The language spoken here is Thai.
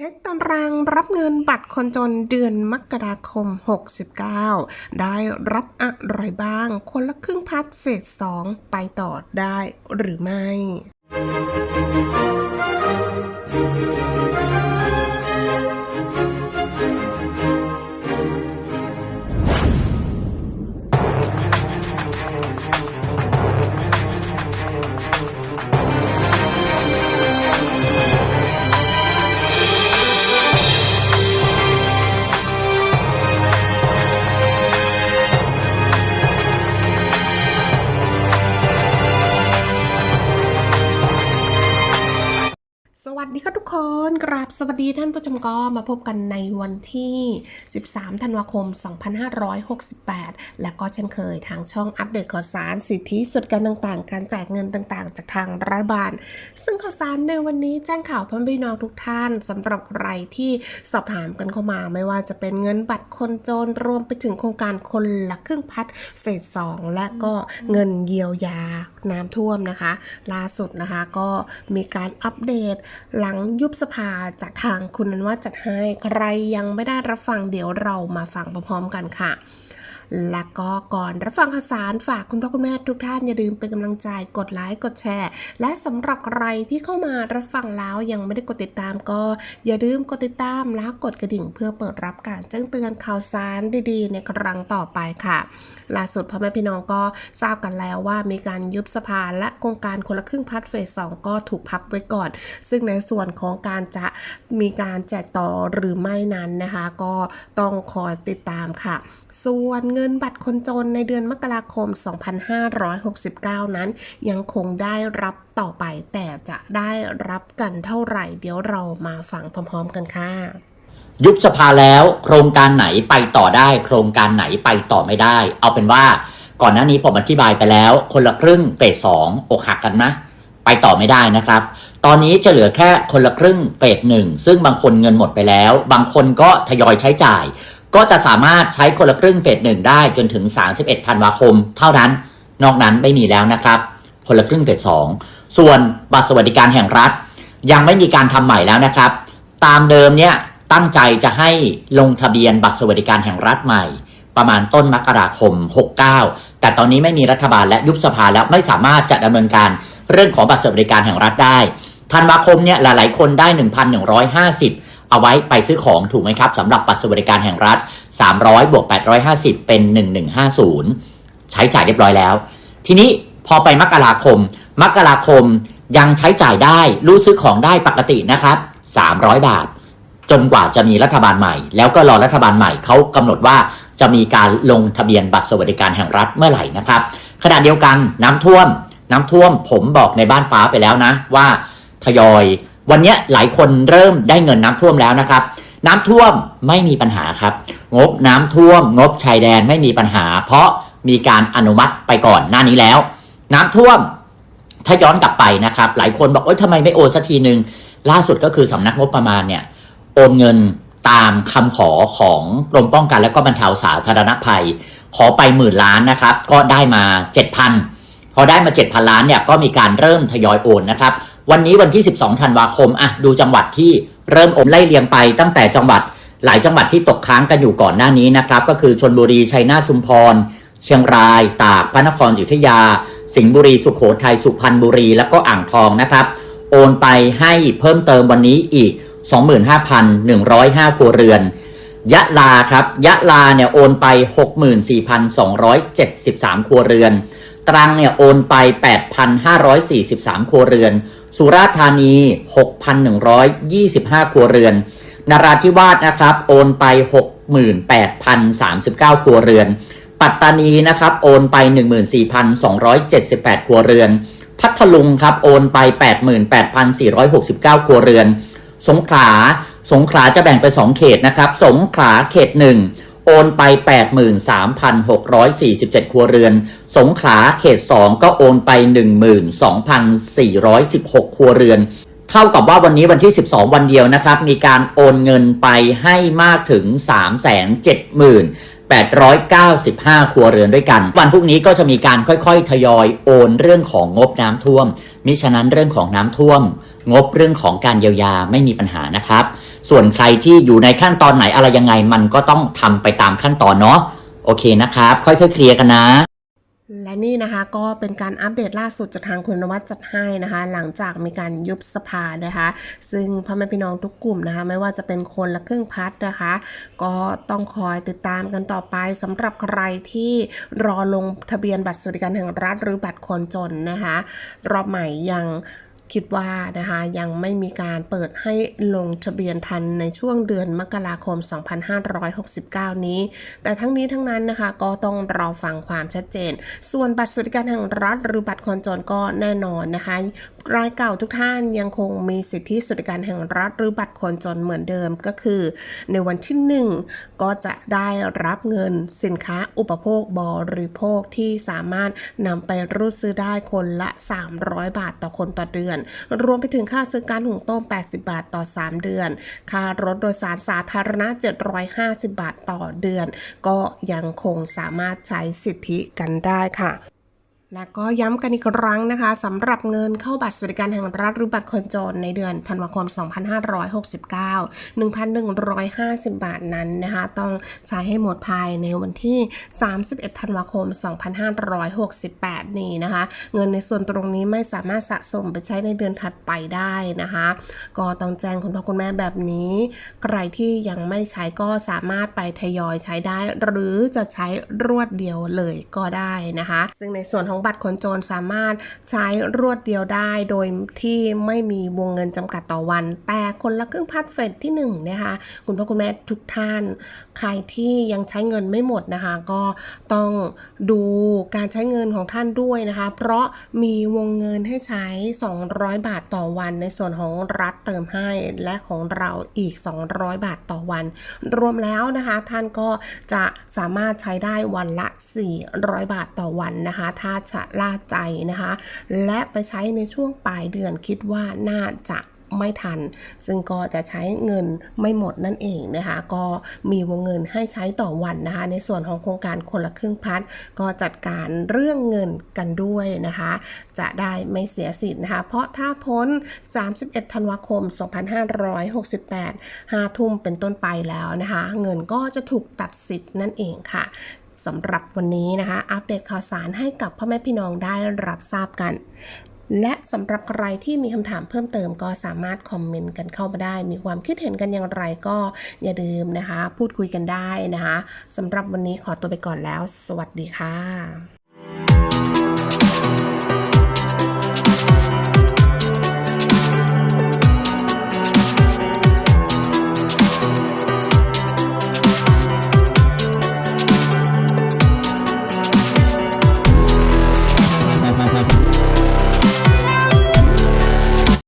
เช็คตารางรับเงินบัตรคนจนเดือนมกราคม 69 ได้รับอะไรบ้าง คนละครึ่งพัดเฟส2ไปต่อได้หรือไม่ สวัสดีท่านผู้ชมก็มาพบกันในวันที่ 13 ธันวาคม 2568 และก็เช่นเคยทางช่องอัปเดตข่าวสารสิทธิส่วนการต่างๆ การแจกเงินต่างๆ จากทางรัฐบาล ซึ่งข่าวสารในวันนี้แจ้งข่าวพ่อพี่น้องทุกท่านสำหรับใครที่สอบถามกันเข้ามาไม่ว่าจะเป็นเงินบัตรคนจนรวมไปถึงโครงการคนละครึ่งพัดเฟส2และก็เงินเยียวยาน้ำท่วมนะคะ ล่าสุดนะคะก็มีการอัปเดตหลังยุบสภาจากทางคุณนันว่าจัดให้ ใครยังไม่ได้รับฟังเดี๋ยวเรามาฟังพร้อมๆกันค่ะ และก็ก่อนรับฟังข่าวสารฝากคุณพ่อคุณแม่ทุกท่านอย่าลืมเป็นกำลังใจกดไลค์กดแชร์ และสำหรับใครที่เข้ามารับฟังแล้วยังไม่ได้กดติดตามก็ อย่าลืมกดติดตามและกดกระดิ่ง เพื่อเปิดรับการแจ้งเตือนข่าวสารดีๆ ในครั้งต่อไปค่ะล่าสุดพ่อแม่พี่น้องก็ทราบกันแล้วว่ามีการยุบสภาและโครงการคนละครึ่งพัดเฟสสองก็ถูกพักไว้ก่อน ซึ่งในส่วนของการจะมีการแจกต่อหรือไม่นั้นนะคะ ก็ต้องคอยติดตามค่ะ ส่วนเงินบัตรคนจนในเดือนมกราคม 2569 นั้น ยังคงได้รับต่อไป แต่จะได้รับกันเท่าไหร่ เดี๋ยวเรามาฟังพร้อมๆกันค่ะยุบสภาแล้วโครงการไหนไปต่อได้ โครงการไหนไปต่อไม่ได้ เอาเป็นว่าก่อนหน้านี้ผมอธิบายไปแล้ว คนละครึ่งเฟสสองอกหักกันนะ ไปต่อไม่ได้นะครับ ตอนนี้จะเหลือแค่คนละครึ่งเฟสหนึ่งซึ่งบางคนเงินหมดไปแล้ว บางคนก็ทยอยใช้จ่าย ก็จะสามารถใช้คนละครึ่งเฟสหนึ่งได้จนถึง 31 ธันวาคม เท่านั้น นอกนั้นไม่มีแล้วนะครับ คนละครึ่งเฟสสองส่วนบัตรสวัสดิการแห่งรัฐ ยังไม่มีการทำใหม่แล้วนะครับ ตามเดิมเนี่ยตั้งใจจะให้ลงทะเบียนบัตรสวัสดิการแห่งรัฐใหม่ ประมาณต้นมกราคม 69 แต่ตอนนี้ไม่มีรัฐบาลและยุบสภาแล้วไม่สามารถจะดำเนินการเรื่องของบัตรสวัสดิการแห่งรัฐได้ธันวาคมเนี่ยหลายๆ คนได้ 1,150 เอาไว้ไปซื้อของถูกไหมครับสำหรับบัตรสวัสดิการแห่งรัฐ 300บวก850 เป็น 1150 ใช้จ่ายเรียบร้อยแล้ว ทีนี้พอไปมกราคม มกราคมยังใช้จ่ายได้รู้ซื้อของได้ปกตินะครับ 300 บาท จนกว่าจะมีรัฐบาลใหม่ แล้วก็รอรัฐบาลใหม่เขากำหนดว่าจะมีการลงทะเบียนบัตรสวัสดิการแห่งรัฐเมื่อไหร่นะครับขณะเดียวกันน้ำท่วม น้ำท่วมผมบอกในบ้านฟ้าไปแล้วนะว่าทยอย วันนี้หลายคนเริ่มได้เงินน้ำท่วมแล้วนะครับ น้ำท่วมไม่มีปัญหาครับ งบน้ำท่วม งบชายแดนไม่มีปัญหา เพราะมีการอนุมัติไปก่อนหน้านี้แล้ว น้ำท่วมถ้าย้อนกลับไปนะครับ หลายคนบอกเอ้ยทำไมไม่โอนสักทีหนึ่งล่าสุดก็คือสำนักงบประมาณเนี่ยโอนเงินตามคำขอของกรมป้องกันและก็บรรเทาสาธารณภัย ขอไปหมื่นล้านนะครับ ก็ได้มา 7,000พอได้มา 7,000 ล้านเนี่ยก็มีการเริ่มทยอยโอนนะครับ วันนี้วันที่ 12 ธันวาคมอะดูจังหวัดที่เริ่มโอนไล่เรียงไปตั้งแต่จังหวัดหลายจังหวัดที่ตกค้างกันอยู่ก่อนหน้านี้นะครับ ก็คือชนบุรีชัยนาทชุมพร เชียงราย ตากพระนครศรีอยุธยา สิงห์บุรีสุขโขทัยสุพรรณบุรี แล้วก็อ่างทองนะครับ โอนไปให้เพิ่มเติมวันนี้อีก 25,105ครัวเรือน ยะลาครับยะลาเนี่ยโอนไป 64,273 ครัวเรือน ตรังเนี่ยโอนไป 8,543 ครัวเรือน สุราษฎร์ธานี 6,125 ครัวเรือน นราธิวาสนะครับ โอนไป 68,039 ครัวเรือน ปัตตานีนะครับ โอนไป 14,278 ครัวเรือน พัทลุงครับ โอนไป 88,469 ครัวเรือน สงขลา สงขลาจะแบ่งไป2เขตนะครับ สงขลาเขต 1 โอนไป 83,647 ครัวเรือน สงขลาเขต 2 ก็โอนไป 12,416 ครัวเรือน เท่ากับว่าวันนี้วันที่ 12 วันเดียวนะครับ มีการโอนเงินไปให้มากถึง 370,895 ครัวเรือนด้วยกัน วันพรุ่งนี้ก็จะมีการค่อยๆ ทยอยโอนเรื่องของงบน้ำท่วม มิฉะนั้นเรื่องของน้ำท่วม งบเรื่องของการเยียวยาไม่มีปัญหานะครับ ส่วนใครที่อยู่ในขั้นตอนไหนอะไรยังไง มันก็ต้องทำไปตามขั้นตอนเนาะโอเคนะครับ ค่อยๆเคลียร์กันนะและนี่นะคะก็เป็นการอัปเดตล่าสุดจากทางคุณนวัดจัดให้นะคะ หลังจากมีการยุบสภานะคะ ซึ่งพ่อแม่พี่น้องทุกกลุ่มนะคะ ไม่ว่าจะเป็นคนละครึ่งพัดนะคะ ก็ต้องคอยติดตามกันต่อไปสำหรับใครที่รอลงทะเบียนบัตรสวัสดิการแห่งรัฐหรือบัตรคนจนนะคะ รอบใหม่ยัง คิดว่านะคะยังไม่มีการเปิดให้ลงทะเบียนทันในช่วงเดือนมกราคม 2569 นี้ แต่ทั้งนี้ทั้งนั้นนะคะก็ต้องรอฟังความชัดเจน ส่วนบัตรสวัสดิการแห่งรัฐหรือบัตรคนจนก็แน่นอนนะคะรายเก่าทุกท่านยังคงมีสิทธิสวัสดิการแห่งรัฐหรือบัตรคนจนเหมือนเดิมก็คือ ในวันที่ 1 ก็จะได้รับเงินสินค้าอุปโภคบริโภคที่สามารถนำไปรูดซื้อได้คนละ 300 บาทต่อคนต่อเดือนรวมไปถึงค่าซื้อการหุงต้ม 80 บาทต่อ 3 เดือน ค่ารถโดยสารสาธารณะ 750 บาทต่อเดือน ก็ยังคงสามารถใช้สิทธิกันได้ค่ะ และก็ย้ำกันอีกครั้งนะคะสำหรับเงินเข้าบัตรสวัสดิการแห่งรัฐหรือบัตรคนจนในเดือนธันวาคม 2569 1,150 บาทนั้นนะคะ ต้องใช้ให้หมดภายในวันที่ 31 ธันวาคม 2568 นี้นะคะ เงินในส่วนตรงนี้ไม่สามารถสะสมไปใช้ในเดือนถัดไปได้นะคะ ก็ต้องแจ้งคุณพ่อคุณแม่แบบนี้ ใครที่ยังไม่ใช้ก็สามารถไปทยอยใช้ได้ หรือจะใช้รวดเดียวเลยก็ได้นะคะ ซึ่งในส่วนของบัตรคนจนสามารถใช้รวดเดียวได้โดยที่ไม่มีวงเงินจำกัดต่อวัน แต่คนละครึ่งพัดเฟสที่1นงนะคะคุณพ่อคุณแม่ทุกท่าน ใครที่ยังใช้เงินไม่หมดนะคะ ก็ต้องดูการใช้เงินของท่านด้วยนะคะ เพราะมีวงเงินให้ใช้ 200 บาทต่อวัน ในส่วนของรัฐเติมให้และของเราอีก 200 บาทต่อวัน รวมแล้วนะคะ ท่านก็จะสามารถใช้ได้วันละ 400 บาทต่อวันนะคะ ถ้าชะล่าใจนะคะ และไปใช้ในช่วงปลายเดือนคิดว่าน่าจะไม่ทัน ซึ่งก็จะใช้เงินไม่หมดนั่นเองนะคะ ก็มีวงเงินให้ใช้ต่อวันนะคะ ในส่วนของโครงการคนละครึ่งพัดก็จัดการเรื่องเงินกันด้วยนะคะ จะได้ไม่เสียสิทธิ์นะคะ เพราะถ้าพ้น 31 ธันวาคม 2568 5ทุ่มเป็นต้นไปแล้วนะคะ เงินก็จะถูกตัดสิทธิ์นั่นเองค่ะ สำหรับวันนี้นะคะ อัปเดตข่าวสารให้กับพ่อแม่พี่น้องได้รับทราบกัน และสำหรับใครที่มีคำถามเพิ่มเติมก็สามารถคอมเมนต์กันเข้ามาได้ มีความคิดเห็นกันอย่างไรก็อย่าลืมนะคะ พูดคุยกันได้นะคะสำหรับวันนี้ขอตัวไปก่อนแล้ว สวัสดีค่ะ